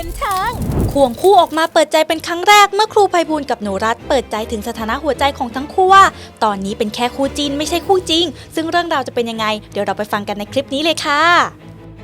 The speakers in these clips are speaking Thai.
บันเทิงควงคู่ออกมาเปิดใจเป็นครั้งแรกเมื่อครูไพบูลกับหนูรัตเปิดใจถึงสถานะหัวใจของทั้งคู่ว่า ตอนนี้เป็นแค่คู่จีนไม่ใช่คู่จริง ซึ่งเรื่องราวจะเป็นยังไง เดี๋ยวเราไปฟังกันในคลิปนี้เลยค่ะ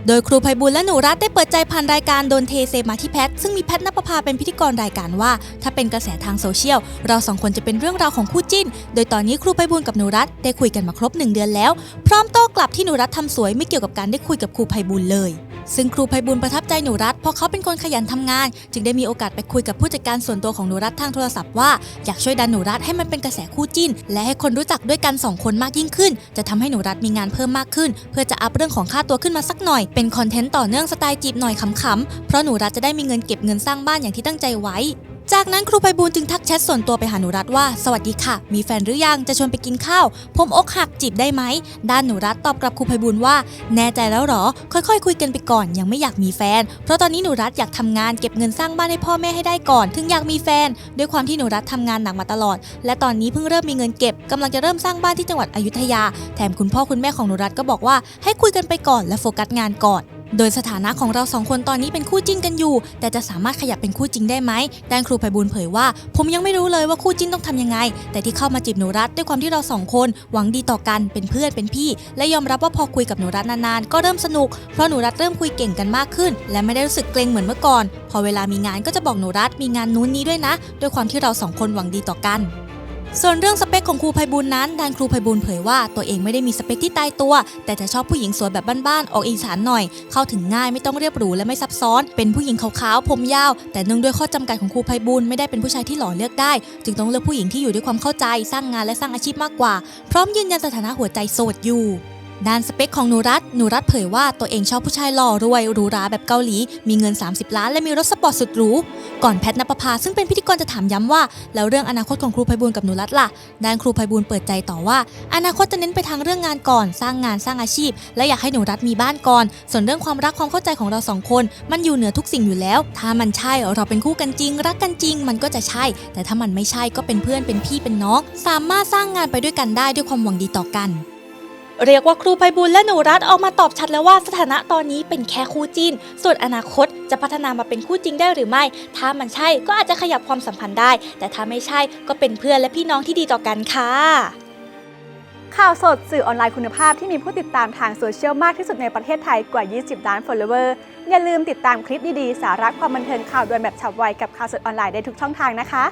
โดยครูไพบูลและหนูรัตได้เปิดใจผ่านรายการโดนเทเซมาที่แพท ซึ่งมีแพทนปภาเป็นพิธีกรรายการว่า ถ้าเป็นกระแสทางโซเชียล เราสองคนจะเป็นเรื่องราวของคู่จิ้น โดยตอนนี้ครูไพบูลกับหนูรัตได้คุยกันมาครบหนึ่งเดือนแล้ว พร้อมโต้กลับที่หนูรัตทำสวยไม่เกี่ยวกับการได้คุยกับครูไพบูลเลย ซึ่งครูไพบุญประทับใจหนูรัตเพราะเขาเป็นคนขยันทำงาน จึงได้มีโอกาสไปคุยกับผู้จัดการส่วนตัวของหนูรัตทางโทรศัพท์ว่าอยากช่วยดันหนูรัตให้มันเป็นกระแสคู่จิ้น และให้คนรู้จักด้วยกันสองคนมากยิ่งขึ้น จะทำให้หนูรัตมีงานเพิ่มมากขึ้น เพื่อจะอัพเรื่องของค่าตัวขึ้นมาสักหน่อย เป็นคอนเทนต์ต่อเนื่องสไตล์จีบหน่อยขำๆเพราะหนูรัตจะได้มีเงินเก็บเงินสร้างบ้านอย่างที่ตั้งใจไว้ จากนั้นครูไพบูลจึงทักแชทส่วนตัวไปหาหนูรัตว่า สวัสดีค่ะ มีแฟนหรือยังจะชวนไปกินข้าว ผมอกหักจีบได้ไหม ด้านหนูรัตตอบกลับครูไพบูลว่า แน่ใจแล้วหรอ ค่อยๆคุยกันไปก่อนยังไม่อยากมีแฟน เพราะตอนนี้หนูรัตอยากทำงานเก็บเงินสร้างบ้านให้พ่อแม่ให้ได้ก่อน ถึงอยากมีแฟน ด้วยความที่หนูรัตทำงานหนักมาตลอด และตอนนี้เพิ่งเริ่มมีเงินเก็บกำลังจะเริ่มสร้างบ้านที่จังหวัดอยุธยา แถมคุณพ่อคุณแม่ของหนูรัตก็บอกว่าให้คุยกันไปก่อนและโฟกัสงานก่อน โดยสถานะของเราสองคนตอนนี้เป็นคู่จิ้นกันอยู่ แต่จะสามารถขยับเป็นคู่จริงได้ไหมด้านครูไพบูลเผยว่า ผมยังไม่รู้เลยว่าคู่จิ้นต้องทำยังไง แต่ที่เข้ามาจีบหนูรัตด้วยความที่เราสองคนหวังดีต่อกันเป็นเพื่อนเป็นพี่ และยอมรับว่าพอคุยกับหนูรัตนานๆ ก็เริ่มสนุก เพราะหนูรัตเริ่มคุยเก่งกันมากขึ้น และไม่ได้รู้สึกเกรงเหมือนเมื่อก่อน พอเวลามีงานก็จะบอกหนูรัตมีงานนู้นนี้ด้วยนะด้วยความที่เราสองคนหวังดีต่อกัน ส่วนเรื่องสเปคของครูไพบูลนั้นด้านครูไพบูลเผยว่าตัวเองไม่ได้มีสเปคที่ตายตัว แต่จะชอบผู้หญิงสวยแบบบ้านๆออกอีสานหน่อย เข้าถึงง่ายไม่ต้องเรียบหรูและไม่ซับซ้อน เป็นผู้หญิงขาวๆผมยาว แต่เนื่องด้วยข้อจำกัดของครูไพบูลไม่ได้เป็นผู้ชายที่หล่อเลือกได้ จึงต้องเลือกผู้หญิงที่อยู่ด้วยความเข้าใจ สร้างงานและสร้างอาชีพมากกว่า พร้อมยืนยันสถานะหัวใจโสดอยู่ ด้านสเปคของหนูรัตหนูรัตเผยว่าตัวเองชอบผู้ชายหล่อรวยหรูหราแบบเกาหลี มีเงิน 30 ล้านและมีรถสปอร์ตสุดหรู ก่อนแพทนปภาซึ่งเป็นพิธีกรจะถามย้ำว่า แล้วเรื่องอนาคตของครูไพบูลกับหนูรัตล่ะ ด้านครูไพบูลเปิดใจต่อว่า อนาคตจะเน้นไปทางเรื่องงานก่อน สร้างงานสร้างอาชีพ และอยากให้หนูรัตมีบ้านก่อน ส่วนเรื่องความรักความเข้าใจของเราสองคน มันอยู่เหนือทุกสิ่งอยู่แล้ว ถ้ามันใช่เราเป็นคู่กันจริง รักกันจริง มันก็จะใช่ แต่ถ้ามันไม่ใช่ก็เป็นเพื่อนเป็นพี่เป็นน้อง สามารถสร้างงานไปด้วยกันได้ด้วยความหวังดีต่อกัน เรียกว่าครูไพบูลย์และหนูรัตออกมาตอบชัดแล้วว่าสถานะตอนนี้เป็นแค่คู่จิ้น ส่วนอนาคตจะพัฒนามาเป็นคู่จริงได้หรือไม่ ถ้ามันใช่ก็อาจจะขยับความสัมพันธ์ได้ แต่ถ้าไม่ใช่ก็เป็นเพื่อนและพี่น้องที่ดีต่อกันค่ะ ข่าวสดสื่อออนไลน์คุณภาพที่มีผู้ติดตามทางโซเชียลมากที่สุดในประเทศไทยกว่า 20 ล้าน follower อย่าลืมติดตามคลิปดีๆ สาระความบันเทิงข่าวด่วนแบบฉับไวกับข่าวสดออนไลน์ได้ทุกช่องทางนะคะ